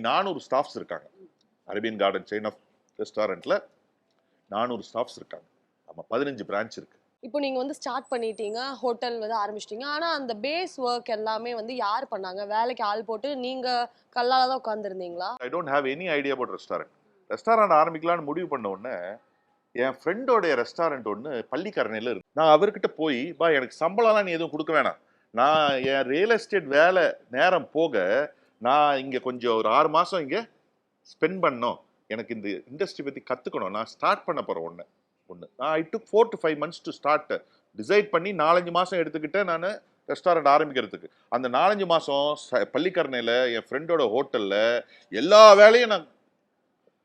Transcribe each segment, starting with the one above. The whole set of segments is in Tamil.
இன்னைக்கு நானூறு ஸ்டாஃப்ஸ் இருக்காங்க. அரேபியன் கார்டன் செயின் ஆஃப் ரெஸ்டாரண்ட்ல நானூறு ஸ்டாஃப்ஸ் இருக்காங்க. ஆமா பதினஞ்சு பிரான்ச் இருக்கு. இப்போ நீங்க வந்து ஸ்டார்ட் பண்ணிட்டீங்க ஹோட்டல் வந்து ஆரம்பிச்சிட்டீங்க. ஆனா அந்த பேஸ் ஒர்க் எல்லாமே வந்து யார் பண்ணாங்க? வேலைக்கு ஆள் போட்டு நீங்க கல்லால தான் உட்காந்துருந்தீங்களா I don't have any idea about restaurant restaurant ஆரம்பிக்கலாம்னு முடிவு பண்ண உடனே என் ஃப்ரெண்டோடைய ரெஸ்டாரண்ட் ஒன்று பள்ளிக்கரணையில் இருக்கு. நான் அவர்கிட்ட போய் பா எனக்கு சம்பளம்லாம் நீ எதுவும் கொடுக்க வேணாம். நான் என் ரியல் எஸ்டேட் வேலை நேரம் போக நான் இங்கே கொஞ்சம் ஒரு ஆறு மாதம் இங்கே ஸ்பெண்ட் பண்ணோம். எனக்கு இந்த இண்டஸ்ட்ரி பற்றி கற்றுக்கணும் நான் ஸ்டார்ட் பண்ண போகிறேன் ஒன்று ஒன்று நான் I took four to five months to start decide பண்ணி நாலஞ்சு மாதம் எடுத்துக்கிட்டேன் நான் ரெஸ்டாரண்ட் ஆரம்பிக்கிறதுக்கு. அந்த நாலஞ்சு மாதம் பள்ளிக்கரணையில் என் ஃப்ரெண்டோட ஹோட்டலில் எல்லா வேலையும் நான்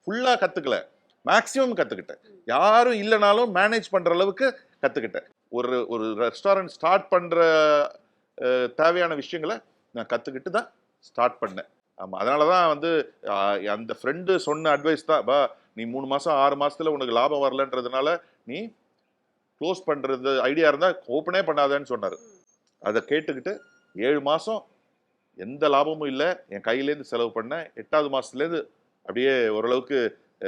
ஃபுல்லாக கற்றுக்கல மேக்ஸிமம் கற்றுக்கிட்டேன் யாரும் இல்லைனாலும் மேனேஜ் பண்ணுற அளவுக்கு கற்றுக்கிட்டேன் ஒரு ஒரு ரெஸ்டாரண்ட் ஸ்டார்ட் பண்ணுற தேவையான விஷயங்களை நான் கற்றுக்கிட்டு தான் ஸ்டார்ட் பண்ணேன் ஆமாம் அதனால தான் வந்து அந்த ஃப்ரெண்டு சொன்ன அட்வைஸ் தான் பா நீ மூணு மாதம் ஆறு மாதத்தில் உனக்கு லாபம் வரலன்றதுனால நீ க்ளோஸ் பண்ணுறது ஐடியா இருந்தால் ஓப்பனே பண்ணாதேன்னு சொன்னார். அதை கேட்டுக்கிட்டு ஏழு மாதம் எந்த லாபமும் இல்லை என் கையிலேருந்து செலவு பண்ணேன் எட்டாவது மாதத்துலேருந்து அப்படியே ஓரளவுக்கு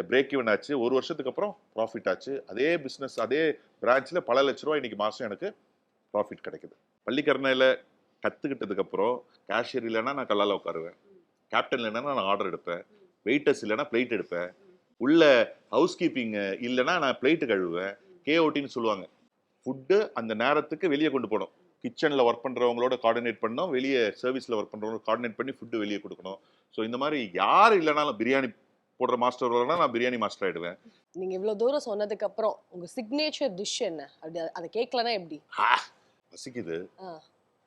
பிரேக் ஈவன் ஆச்சு. ஒரு வருஷத்துக்கு அப்புறம் ப்ராஃபிட் ஆச்சு. அதே பிஸ்னஸ் அதே பிரான்ச்சில் பல லட்ச ரூபா இன்னைக்கு மாதம் எனக்கு ப்ராஃபிட் கிடைக்குது. பள்ளிக்கரணையில் கற்றுக்கிட்டதுக்கப்புறம் கேஷியர் இல்லைன்னா நான் கல்லால் உட்காருவேன். கேப்டன் இல்லைன்னா நான் ஆர்டர் எடுப்பேன். வெயிட்டர்ஸ் இல்லைன்னா பிளேட் எடுப்பேன். உள்ள ஹவுஸ் கீப்பிங் இல்லைன்னா நான் பிளேட்டு கழுவுவேன். கேஓட்டின்னு சொல்லுவாங்க. ஃபுட்டு அந்த நேரத்துக்கு வெளியே கொண்டு போகணும். கிச்சனில் ஒர்க் பண்ணுறவங்களோட கோஆர்டினேட் பண்ணோம் வெளியே சர்வீஸில் ஒர்க் பண்ணுறவங்களோட கோஆர்டினேட் பண்ணி ஃபுட்டு வெளியே கொடுக்கணும். ஸோ இந்த மாதிரி யார் இல்லைனாலும் பிரியாணி போடுற மாஸ்டர் வரலன்னா நான் பிரியாணி மாஸ்டர் ஆகிடுவேன் நீங்க இவ்வளவு தூரம் சொன்னதுக்கு அப்புறம் உங்க சிக்னேச்சர் டிஷ் என்ன? அப்படி அத- அதை கேட்கலனா எப்படி பசிக்குது. ஆ.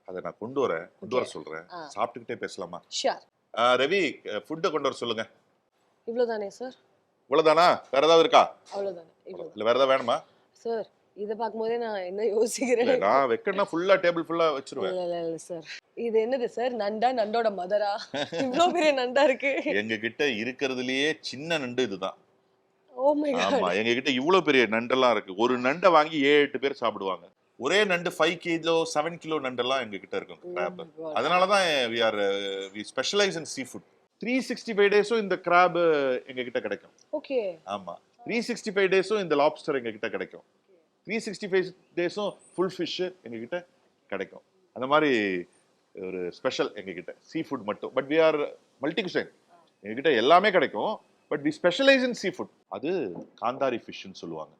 அதை நான் கொண்டு வரேன் கொண்டு வர ஆ. சாப்பிட்டுக்கிட்டே பேசலாமா? ரவி ஃபுட்டை கொண்டு வர சொல்லுங்க. இவ்வளவுதானே சார் இவ்வளோதானா வேற ஏதாவது இருக்கா? அவ்வளவுதானே இல்லை வேற ஏதாவது வேணுமா? சார் இதை பார்க்கும்போதே நான் என்ன யோசிக்கிறேன்? நான் வைக்கணும்னா ஃபுல்லாக டேபிள் ஃபுல்லாக வச்சிருவேன். இல்ல இல்ல சார் இது என்னது சார் நண்டா நண்டோட மதரா இவ்ளோ பெரிய நண்டா இருக்கு. எங்க கிட்ட இருக்கிறதுலயே சின்ன நண்டு இதுதான். ஓ மை ஆமா காட் எங்க கிட்ட இவ்வளவு பெரிய நண்டெல்லாம் இருக்கு. ஒரு நண்டை வாங்கி ஏழு எட்டு பேர் சாப்பிடுவாங்க. ஒரே நண்டு ஃபைவ் கிலோ செவன் கிலோ நண்டெல்லாம் எங்க கிட்ட இருக்கும் கிராப் அதனால தான் we are we specialise in seafood three sixty five டேஸும் இந்த கிராப் எங்க கிட்ட கிடைக்கும். ஓகே ஆமா. த்ரீ சிக்ஸ்டி ஃபைவ் டேஸும் இந்த லாப்ஸ்டர் எங்க கிட்ட கிடைக்கும். த்ரீ சிக்ஸ்டி ஃபைவ் டேஸும் ஃபுல் ஃபிஷ் எங்க கிட்ட கிடைக்கும். அந்த மாதிரி ஒரு ஸ்பெஷல் எங்க கிட்ட சீ ஃபுட் மட்டும். But we are multi cuisine எங்க கிட்ட எல்லாமே கிடைக்கும். But we specialise in seafood அது காந்தாரி ஃபிஷ்னு சொல்லுவாங்க.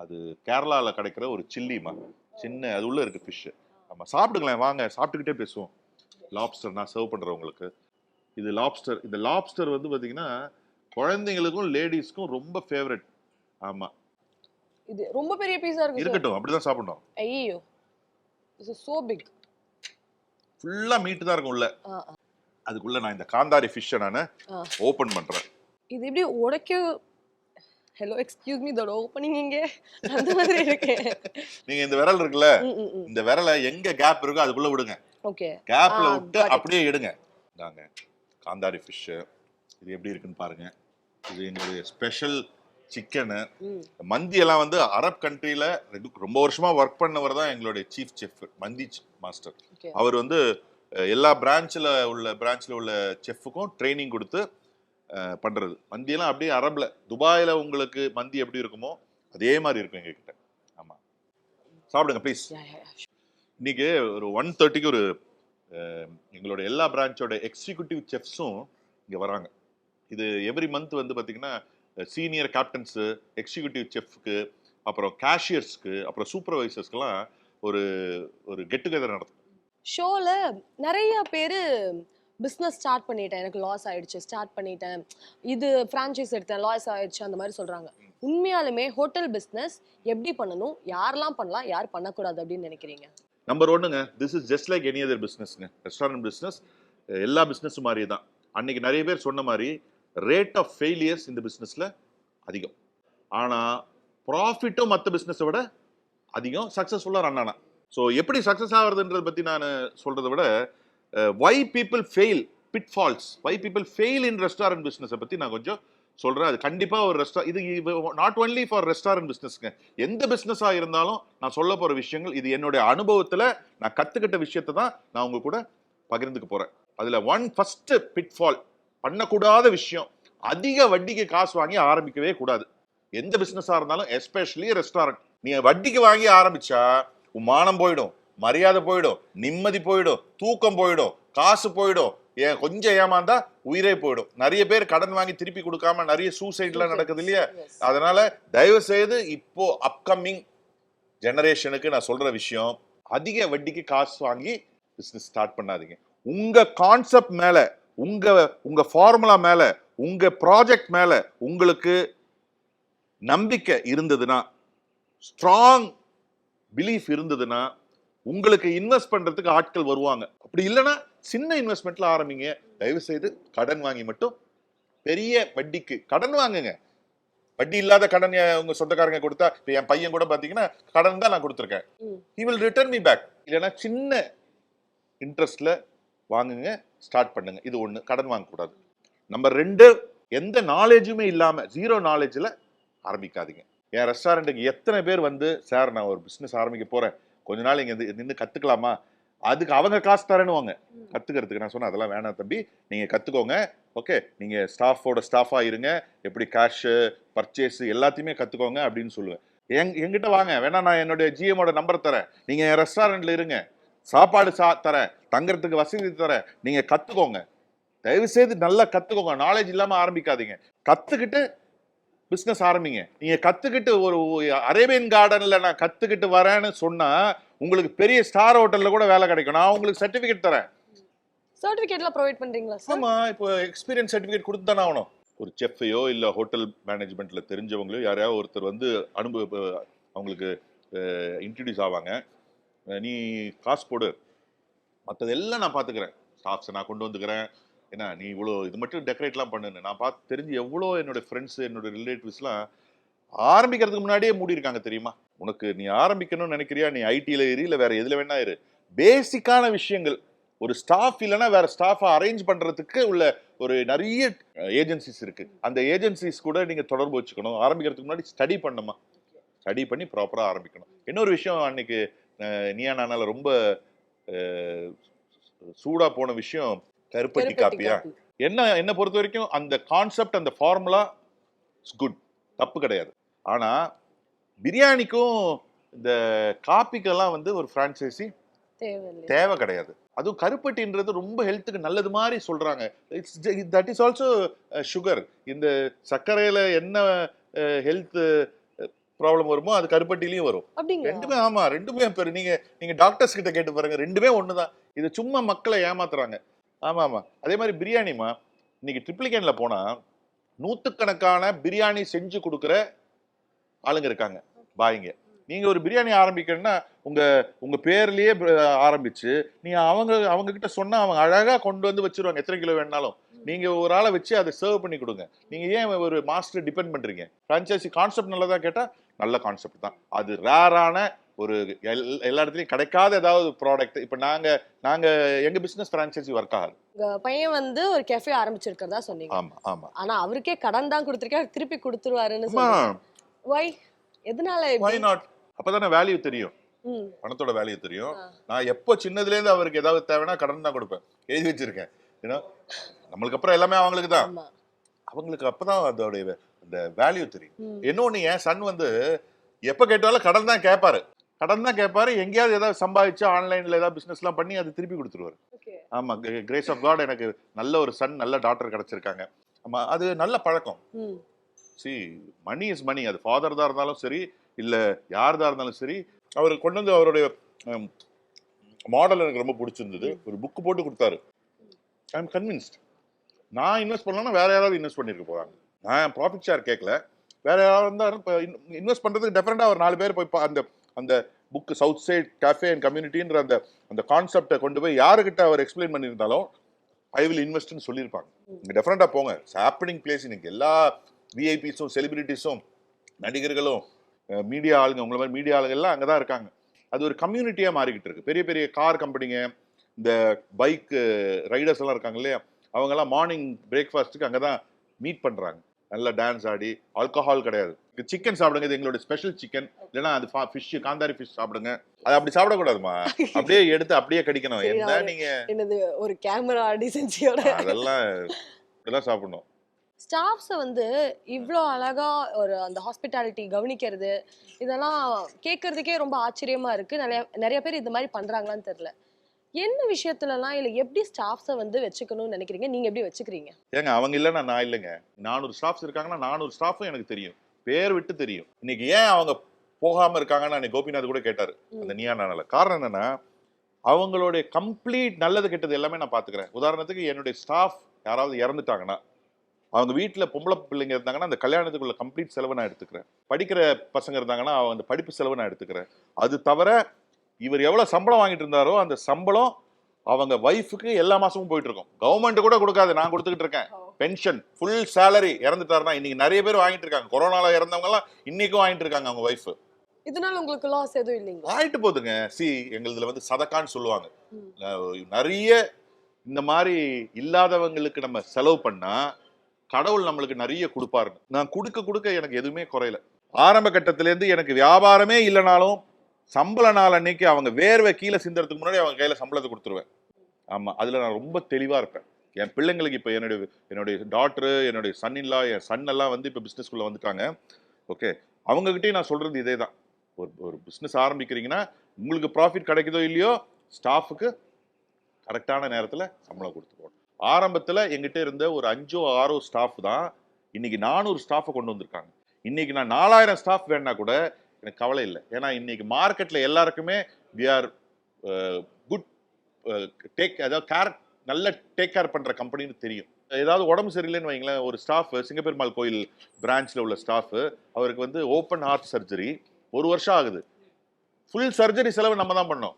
அது கேரளால கிடைக்கிற ஒரு சில்லிமா சின்ன அது உள்ள இருக்கு ஃபிஷ் ஆமா சாப்பிடுங்களேன் வாங்க சாப்பிட்டுக்கிட்டே பேசுவோம். லாப்ஸ்டர் நான் சர்வ் பண்றவங்களுக்கு இது லாப்ஸ்டர் இந்த லாப்ஸ்டர் வந்து பாத்தீங்கன்னா குழந்தைங்களுக்கும் லேடிஸ்க்கும் ரொம்ப ஃபேவரட் ஆமா. இது ரொம்ப பெரிய பீஸா இருக்கு இருக்கட்டும் அப்படிதான் சாப்பிடணும். ஐயோ is so big. ஃபுல்லா மீட்டு தான் இருக்கும் உள்ள. அதுக்குள்ள நான் இந்த காந்தாரி ஃபிஷ்ஷை நான். ஓபன் பண்றேன். இது எப்படி உடைக்க ஹலோ எக்ஸ்கியூஸ் மீ இதோட ஓப்பனிங் இங்க. அந்த மாதிரி இருக்கு. நீங்க இந்த விரல் இருக்குல்ல. இந்த விரலை எங்க கேப் இருக்கோ அதுக்குள்ள விடுங்க. ஓகே. கேப்ல விட்டு. அப்படியே எடுங்க இந்தாங்க. காந்தாரி ஃபிஷ் இது எப்படி இருக்குன்னு பாருங்க. இது என்னுடைய ஸ்பெஷல் சிக்கனு மந்தி எல்லாம் வந்து அரப் கண்ட்ரியில ரொம்ப வருஷமா ஒர்க் பண்ணவர் தான் எங்களுடைய சீஃப் செஃப் மந்தி மாஸ்டர் அவர் வந்து எல்லா பிரான்ச்சில் உள்ள பிரான்ச்சில் உள்ள செஃப்புக்கும் ட்ரைனிங் கொடுத்து அஹ், பண்றது. மந்தியெல்லாம் அப்படியே அரபில் துபாயில் உங்களுக்கு மந்தி எப்படி இருக்குமோ அதே மாதிரி இருக்கும் எங்ககிட்ட. ஆமா. சாப்பிடுங்க ப்ளீஸ் இன்னைக்கு ஒரு ஒன் தேர்ட்டிக்கு ஒரு எங்களோட எல்லா பிரான்ச்சோட எக்ஸிக்யூட்டிவ் செஃப்ஸும் இங்கே வராங்க. இது எவ்ரி மந்த் வந்து பார்த்தீங்கன்னா சீனியர் கேப்டன்ஸு எக்ஸிக்யூட்டிவ் செஃப்க்கு அப்புறம் கேஷியர்ஸ்க்கு அப்புறம் சூப்பர்வைசர்ஸ்க்கெல்லாம் ஒரு ஒரு கெட் டுகெதர் நடத்தும் ஷோல நிறைய பேர் பிஸ்னஸ் ஸ்டார்ட் பண்ணிட்டேன். எனக்கு லாஸ் ஆயிடுச்சு. ஸ்டார்ட் பண்ணிட்டேன். இது ஃப்ரான்ச்சைஸ் எடுத்தேன். லாஸ் ஆயிடுச்சு. அந்த மாதிரி சொல்றாங்க. உண்மையாலுமே ஹோட்டல் பிஸ்னஸ் எப்படி பண்ணணும்? யாரெல்லாம் பண்ணலாம்? யார் பண்ணக்கூடாது அப்படின்னு நினைக்கிறீங்க? நம்பர் ஒன்றுங்க this is just like any other பிஸ்னஸ்ங்க restaurant business எல்லா பிஸ்னஸும் மாதிரி தான் அன்னைக்கு நிறைய பேர் சொன்ன மாதிரி ரேட் ஆஃப் ஃபெயிலியர்ஸ் இந்த பிஸ்னஸில் அதிகம். ஆனால் ப்ராஃபிட்டும் மற்ற பிஸ்னஸை விட அதிகம். சக்ஸஸ்ஃபுல்லாக ரன் ஆனால் ஸோ எப்படி சக்ஸஸ் ஆகிறதுன்றதை பற்றி நான் சொல்கிறத விட why people fail pitfalls why people fail in restaurant பிஸ்னஸை பற்றி நான் கொஞ்சம் சொல்கிறேன் அது கண்டிப்பாக ஒரு ரெஸ்டா இது நாட் ஒன்லி ஃபார் ரெஸ்டாரண்ட் பிஸ்னஸ்ங்க எந்த பிஸ்னஸாக இருந்தாலும் நான் சொல்ல போகிற விஷயங்கள் இது என்னுடைய அனுபவத்தில் நான் கற்றுக்கிட்ட விஷயத்தை தான் நான் உங்க கூட பகிர்ந்துக்க போகிறேன் அதில் ஒன் ஃபஸ்ட்டு பிட்ஃபால் பண்ணக்கூடாத விஷயம் அதிக வட்டிக்கு காசு வாங்கி ஆரம்பிக்கவே கூடாது. எந்த பிஸ்னஸாக இருந்தாலும் எஸ்பெஷலி ரெஸ்டாரண்ட் நீங்கள் வட்டிக்கு வாங்கி ஆரம்பித்தா உன் மானம் போயிடும். மரியாதை போயிடும் நிம்மதி போயிடும் தூக்கம் போயிடும் காசு போயிடும். ஏன் கொஞ்சம் ஏமாந்தா உயிரே போயிடும். நிறைய பேர் கடன் வாங்கி திருப்பி கொடுக்காம நிறைய சூசைட்லாம் நடக்குது இல்லையா. அதனால தயவு செய்து இப்போ அப்கமிங் ஜெனரேஷனுக்கு நான் சொல்ற விஷயம் அதிக வட்டிக்கு காசு வாங்கி பிசினஸ் ஸ்டார்ட் பண்ணாதீங்க. உங்க கான்செப்ட் மேல உங்க உங்க ஃபார்முலா மேல உங்க ப்ராஜெக்ட் மேல உங்களுக்கு நம்பிக்கை இருந்ததுன்னா ஸ்ட்ராங் பிலீஃப் இருந்ததுன்னா உங்களுக்கு இன்வெஸ்ட் பண்றதுக்கு ஆட்கள் வருவாங்க. அப்படி இல்லைன்னா சின்ன இன்வெஸ்ட்மெண்ட்ல ஆரம்பிங்க. தயவு செய்து கடன் வாங்கி மட்டும் பெரிய வட்டிக்கு கடன் வாங்குங்க. வட்டி இல்லாத கடன் உங்க சொந்தக்காரங்க கொடுத்தா இப்ப என் பையன் கூட பாத்தீங்கன்னா கடன் தான் நான் கொடுத்துருக்கேன். ம். he will return me back இல்லைன்னா சின்ன இன்ட்ரெஸ்ட்ல வாங்குங்க ஸ்டார்ட் பண்ணுங்க. இது ஒண்ணு. கடன் வாங்கக்கூடாது. நம்பர் ரெண்டு எந்த நாலேஜுமே இல்லாம ஜீரோ நாலேஜ்ல ஆரம்பிக்காதீங்க. என் ரெஸ்டாரண்ட்டுக்கு எத்தனை பேர் வந்து சார் நான் ஒரு பிசினஸ் ஆரம்பிக்க போறேன். கொஞ்ச நாள் இங்க நின்று கத்துக்கலாமா? அதுக்கு அவங்க காசு தரேன்னுவாங்க. கத்துக்கிறதுக்கு நான் சொன்னேன் அதெல்லாம் வேணாம் தம்பி நீங்க கத்துக்கோங்க. ஓகே நீங்க ஸ்டாஃபோட ஸ்டாஃபா இருங்க. எப்படி கேஷ் பர்ச்சேஸ் எல்லாத்தையுமே கத்துக்கோங்க அப்படின்னு சொல்லுவேன். எங் எங்கிட்ட வாங்க. வேணா நான் என்னுடைய ஜிஎமோட நம்பர் தரேன். நீங்க என் ரெஸ்டாரண்ட்ல இருங்க. சாப்பாடு சா தரேன். தங்கறதுக்கு வசதி தரேன். நீங்க கத்துக்கோங்க. தயவு செய்து நல்லா கத்துக்கோங்க. நாலேஜ் இல்லாம ஆரம்பிக்காதீங்க. கத்துக்கிட்டு பிசினஸ் ஆரம்பிங்க. நீங்க கத்துக்கிட்டு ஒரு அரேபியன் கார்டன்ல நான் கத்துக்கிட்டு வரேன்னு சொன்னா உங்களுக்கு பெரிய ஸ்டார் ஹோட்டல்ல கூட வேலை கிடைக்கும். நான் உங்களுக்கு சர்டிபிகேட் தரேன். சர்டிபிகேட்லாம் ப்ரொவைட் பண்றீங்களா சார் ஆமா இப்போ எக்ஸ்பீரியன்ஸ் சர்டிபிகேட் கொடுத்து தானே ஆகணும். ஒரு செஃப்பையோ இல்ல ஹோட்டல் மேனேஜ்மெண்ட்ல தெரிஞ்சவங்களோ யாரையாவது ஒருத்தர் வந்து அனுபவ அவங்களுக்கு இன்ட்ரடியூஸ் ஆவாங்க. நீ காசு போடு. மற்றது எல்லாம் நான் பார்த்துக்கிறேன் ஸ்டாஃப்ஸை நான் கொண்டு வந்துக்கிறேன். ஏன்னா நீ இவ்வளோ இது மட்டும் டெக்கரேட்லாம் பண்ணுன்னு. நான் பார்த்து தெரிஞ்சு எவ்வளோ என்னோட ஃப்ரெண்ட்ஸ் என்னோட ரிலேட்டிவ்ஸ்லாம் ஆரம்பிக்கிறதுக்கு முன்னாடியே மூடி இருக்காங்க தெரியுமா? உனக்கு நீ ஆரம்பிக்கணும்னு நினைக்கிறியா? நீ ஐடியில் இரு இல்லை வேறு எதில் வேணா இரு. பேசிக்கான விஷயங்கள். ஒரு ஸ்டாஃப் இல்லைன்னா வேற ஸ்டாஃபை அரேஞ்ச் பண்ணுறதுக்கு உள்ள ஒரு நிறைய ஏஜென்சிஸ் இருக்குது அந்த ஏஜென்சிஸ் கூட நீங்கள் தொடர்பு வச்சுக்கணும். ஆரம்பிக்கிறதுக்கு முன்னாடி ஸ்டடி பண்ணுமா ஸ்டடி பண்ணி ப்ராப்பராக ஆரம்பிக்கணும். இன்னொரு விஷயம் அன்னைக்கு நீயா நானால ரொம்ப சூடாக போன விஷயம் கருப்பட்டி காப்பியா என்ன என்ன பொறுத்த வரைக்கும் அந்த கான்செப்ட் அந்த ஃபார்முலா இஸ் குட் தப்பு கிடையாது. ஆனா பிரியாணிக்கும் இந்த காப்பிக்கெல்லாம் வந்து ஒரு ஃப்ரான்ச்சைசி தேவை கிடையாது. அதுவும் கருப்பட்டின்றது ரொம்ப ஹெல்த்துக்கு நல்லது மாதிரி சொல்றாங்க. It's that is also sugar இந்த சர்க்கரையில என்ன ஹெல்த் ப்ராப்ளம் வருமோ அது கருப்பட்டிலையும் வரும். ரெண்டுமே ஆமா ரெண்டுமே பெரு. நீங்க நீங்க டாக்டர்ஸ் கிட்ட கேட்டு பாருங்க. ரெண்டுமே ஒண்ணுதான். இது சும்மா மக்களை ஏமாத்துறாங்க. ஆமா ஆமா அதே மாதிரி பிரியாணிமா இன்னைக்கு ட்ரிப்ளிகேன்ல போனா நூத்துக்கணக்கான பிரியாணி செஞ்சு கொடுக்குற ஆளுங்க இருக்காங்க. பாய்ங்க. நீங்க ஒரு பிரியாணி ஆரம்பிக்கணும்னா உங்க உங்க பேர்லயே ப- ஆரம்பிச்சு நீங்க அவங்க அவங்க கிட்ட சொன்னா அவங்க அழகா கொண்டு வந்து வச்சிருவாங்க. எத்தனை கிலோ வேணாலும் நீங்க ஒரு ஆளை வச்சு அதை சர்வ் பண்ணி கொடுங்க. நீங்க ஏன் ஒரு மாஸ்டர் டிபெண்ட் பண்றீங்க? ஃப்ரான்ச்சைசி கான்செப்ட் நல்லதா கேட்டா நல்ல கான்செப்ட் தான். அது ரேரான ஒரு எல்- எல்லா இடத்துலயும் கிடைக்காத ஏதாவது ப்ராடக்ட் இப்ப நாங்க நாங்க எங்க பிசினஸ் ஃப்ரான்ச்சைசி ஒர்க் ஆகாது பையன் வந்து ஒரு கெஃபே ஆரம்பிச்சிருக்கிறதா சொன்னீங்க. ஆமா ஆமா. ஆனா அவருக்கே கடன் தான் கொடுத்திருக்காரு திருப்பி கொடுத்துருவாருன்னு வை எதனால இப்படி? நாட் அப்பதானே வேல்யூ தெரியும். பணத்தோட வேல்யூ தெரியும். நான் எப்போ சின்னதுல இருந்து அவருக்கு ஏதாவது தேவைன்னா கடன் தான் கொடுப்பேன். எழுதி வச்சிருக்கேன். ஏன்னா நம்மளுக்கு அப்புறம் எல்லாமே அவங்களுக்கு தான். அவங்களுக்கு அப்பதான் அதோடைய அந்த வேல்யூ தெரியும். ம். இன்னொன்னு என் சன் வந்து எப்ப கேட்டாலும் கடன் தான் கேட்பாரு கடன் தான் கேட்பாரு எங்கேயாவது ஏதாவது சம்பாதிச்சு ஆன்லைன்ல ஏதாவது பிசினஸ் எல்லாம் பண்ணி அது திருப்பி கொடுத்துருவாரு. ஆமா கிரேஸ் ஆஃப் காட் எனக்கு நல்ல ஒரு சன் நல்ல டாக்டர் கிடைச்சிருக்காங்க. ஆமா அது நல்ல பழக்கம். சி மணி இஸ் மணி அது ஃபாதர் தான் இருந்தாலும் சரி இல்ல யார் தான் இருந்தாலும் சரி அவர் கொண்டு வந்து அவருடைய மாடல் எனக்கு ரொம்ப பிடிச்சிருந்தது. ஒரு புக் போட்டு கொடுத்தாரு. ஐ எம் கன்வின்ஸ்ட் நான் இன்வெஸ்ட் பண்ணலன்னா வேற யாராவது இன்வெஸ்ட் பண்ணிருக்க போறாங்க. நான் ப்ராஃபிட் ஷேர் கேட்கல வேற யாராவது இருந்தாலும் இப்போ இன்வெஸ்ட் பண்றதுக்கு டெஃபரெண்டா ஒரு நாலு பேர் போய் அந்த அந்த book south side cafe and கம்யூனிட்டின்ற அந்த அந்த கான்செப்டை கொண்டு போய் யாருக்கிட்ட அவர் எக்ஸ்பிளைன் பண்ணியிருந்தாலும் ஐ வில் இன்வெஸ்ட்னு சொல்லியிருப்பாங்க. இங்க டெஃபரெண்டா போங்க. ஹாப்பனிங் பிளேஸ் இன்னைக்கு எல்லா விஐபிஸும் செலிபிரிட்டிஸும் நடிகர்களும் மீடியா ஆளுங்க உங்களை மாதிரி மீடியா ஆளுங்க எல்லாம் அங்கே தான் இருக்காங்க. அது ஒரு கம்யூனிட்டியா மாறிக்கிட்டு இருக்கு. பெரிய பெரிய கார் கம்பெனிங்க இந்த பைக் ரைடர்ஸ் எல்லாம் இருக்காங்க இல்லையா? அவங்க எல்லாம் மார்னிங் பிரேக்ஃபாஸ்ட்டுக்கு அங்கே தான் மீட் பண்றாங்க. நல்லா டான்ஸ் ஆடி ஆல்கஹால் கிடையாது. சிக்கன் சாப்பிடுங்க இது எங்களோட ஸ்பெஷல் சிக்கன் இல்லைன்னா அது ஃபிஷ் காந்தாரி ஃபிஷ் சாப்பிடுங்க. அது அப்படி சாப்பிடக்கூடாதுமா? அப்படியே எடுத்து அப்படியே கடிக்கணும். என்ன நீங்க? என்னது ஒரு கேமரா டிசென்சியோட அதெல்லாம் இப்படிதான் சாப்பிடணும். ஸ்டாஃப்ஸை வந்து இவ்வளோ அழகா ஒரு அந்த ஹாஸ்பிட்டாலிட்டி கவனிக்கிறது இதெல்லாம் கேட்கறதுக்கே ரொம்ப ஆச்சரியமா இருக்கு. நிறைய நிறைய பேர் இந்த மாதிரி பண்றாங்களான்னு தெரியல. என்ன விஷயத்துலலாம் இல்லை எப்படி ஸ்டாஃப்ஸை வந்து வச்சுக்கணும்னு நினைக்கிறீங்க? நீங்க எப்படி வச்சுக்கிறீங்க? ஏங்க அவங்க இல்லைன்னா நான் இல்லைங்க. நானூறு ஸ்டாஃப்ஸ் இருக்காங்கன்னா நானூறு ஸ்டாஃபும் எனக்கு தெரியும். பேர் விட்டு தெரியும். இன்னைக்கு ஏன் அவங்க போகாம இருக்காங்கன்னு அன்னைக்கு கோபிநாத் கூட கேட்டாரு. அந்த நீயா நானால. காரணம் என்னன்னா அவங்களுடைய கம்ப்ளீட் நல்லது கெட்டது எல்லாமே நான் பாத்துக்கிறேன். உதாரணத்துக்கு என்னுடைய ஸ்டாஃப் யாராவது இறந்துட்டாங்கன்னா அவங்க வீட்டில் பொம்பளை பிள்ளைங்க இருந்தாங்கன்னா அந்த கல்யாணத்துக்குள்ள கம்ப்ளீட் செலவு நான் எடுத்துக்கிறேன். படிக்கிற பசங்க இருந்தாங்கன்னா அவங்க அந்த படிப்பு செலவு நான் எடுத்துக்கிறேன். அது தவிர இவர் எவ்வளவு சம்பளம் வாங்கிட்டு இருந்தாரோ அந்த சம்பளம் அவங்க ஒய்ஃபுக்கு எல்லா மாசமும் போயிட்டு இருக்கும் கவர்மெண்ட் கூட கொடுக்காது நான் கொடுத்துக்கிட்டு இருக்கேன். பென்ஷன் ஃபுல் சேலரி இறந்துட்டாருன்னா இன்னைக்கு நிறைய பேர் வாங்கிட்டு இருக்காங்க. கொரோனால இறந்தவங்க எல்லாம் இன்னைக்கும் வாங்கிட்டு இருக்காங்க அவங்க ஒய்ஃப் இதனால உங்களுக்கு லாஸ் எதுவும் இல்லைங்களா? வாங்கிட்டு போதுங்க. சி எங்களுதுல வந்து சதக்கான்னு சொல்லுவாங்க. நிறைய இந்த மாதிரி இல்லாதவங்களுக்கு நம்ம செலவு பண்ணா கடவுள் நம்மளுக்கு நிறைய கொடுப்பாரு நான் கொடுக்க கொடுக்க எனக்கு எதுவுமே குறையல. ஆரம்ப கட்டத்துல இருந்து எனக்கு வியாபாரமே இல்லைனாலும் சம்பள நாள் அன்னைக்கு அவங்க வேர்வை கீழே சிந்தறதுக்கு முன்னாடி அவங்க கையில் சம்பளத்தை கொடுத்துருவேன். ஆமாம் அதில் நான் ரொம்ப தெளிவாக இருப்பேன். என் பிள்ளைங்களுக்கு இப்போ என்னுடைய என்னுடைய டாக்டரு என்னுடைய சன்னின்லா என் சன் எல்லாம் வந்து இப்போ பிஸ்னஸ்குள்ளே வந்துட்டாங்க. ஓகே அவங்ககிட்டயும் நான் சொல்கிறது இதே தான் ஒரு ஒரு பிஸ்னஸ் ஆரம்பிக்கிறீங்கன்னா உங்களுக்கு ப்ராஃபிட் கிடைக்குதோ இல்லையோ ஸ்டாஃபுக்கு கரெக்டான நேரத்தில் சம்பளம் கொடுத்துருவோம் ஆரம்பத்தில் எங்கிட்ட இருந்த ஒரு அஞ்சோ ஆறோ ஸ்டாஃப் தான் இன்னைக்கு நானூறு ஸ்டாஃபை கொண்டு வந்திருக்காங்க. இன்னைக்கு நான் நாலாயிரம் ஸ்டாஃப் வேணா கூட எனக்கு கவலை இல்லை. ஏன்னா இன்னைக்கு மார்க்கெட்டில் எல்லாருக்குமே வி ஆர் குட் டேக் அதாவது கேர் நல்ல டேக் கேர் பண்ணுற கம்பெனின்னு தெரியும். ஏதாவது உடம்பு சரியில்லைன்னு வைங்களேன் ஒரு ஸ்டாஃப் சிங்கப்பெருமாள் கோயில் பிரான்ச்சில் உள்ள ஸ்டாஃப் அவருக்கு வந்து ஓப்பன் ஹார்ட் சர்ஜரி ஒரு வருஷம் ஆகுது. ஃபுல் சர்ஜரி செலவு நம்ம தான் பண்ணோம்.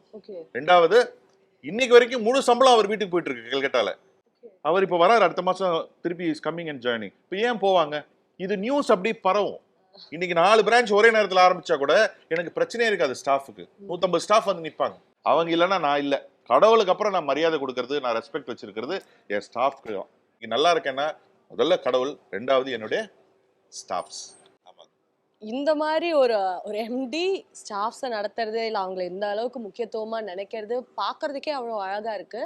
ரெண்டாவது இன்னைக்கு வரைக்கும் முழு சம்பளம் அவர் வீட்டுக்கு போயிட்டு இருக்கு கல்கட்டால. அவர் இப்போ வராரு அடுத்த மாசம் திருப்பி இஸ் கம்மிங் அண்ட் ஜாயினிங் இப்போ ஏன் போவாங்க? இது நியூஸ் அப்படி பரவும். இன்னைக்கு நாலு பிரான்ச் ஒரே நேரத்தில் ஆரம்பிச்சா கூட எனக்கு பிரச்சனையே இருக்காது ஸ்டாஃபுக்கு நூத்தம்பது ஸ்டாஃப் வந்து நிற்பாங்க அவங்க இல்லைன்னா நான் இல்லை. கடவுளுக்கு அப்புறம் நான் மரியாதை கொடுக்கறது நான் ரெஸ்பெக்ட் வச்சிருக்கிறது என் ஸ்டாஃப்க்கு தான். நல்லா இருக்கேன்னா முதல்ல கடவுள் ரெண்டாவது என்னுடைய ஸ்டாஃப்ஸ் இந்த மாதிரி ஒரு ஒரு எம்டி ஸ்டாஃப்ஸை நடத்துறது இல்லை அவங்கள இந்த அளவுக்கு முக்கியத்துவமாக நினைக்கிறது பார்க்கறதுக்கே அவ்வளோ அழகாக இருக்குது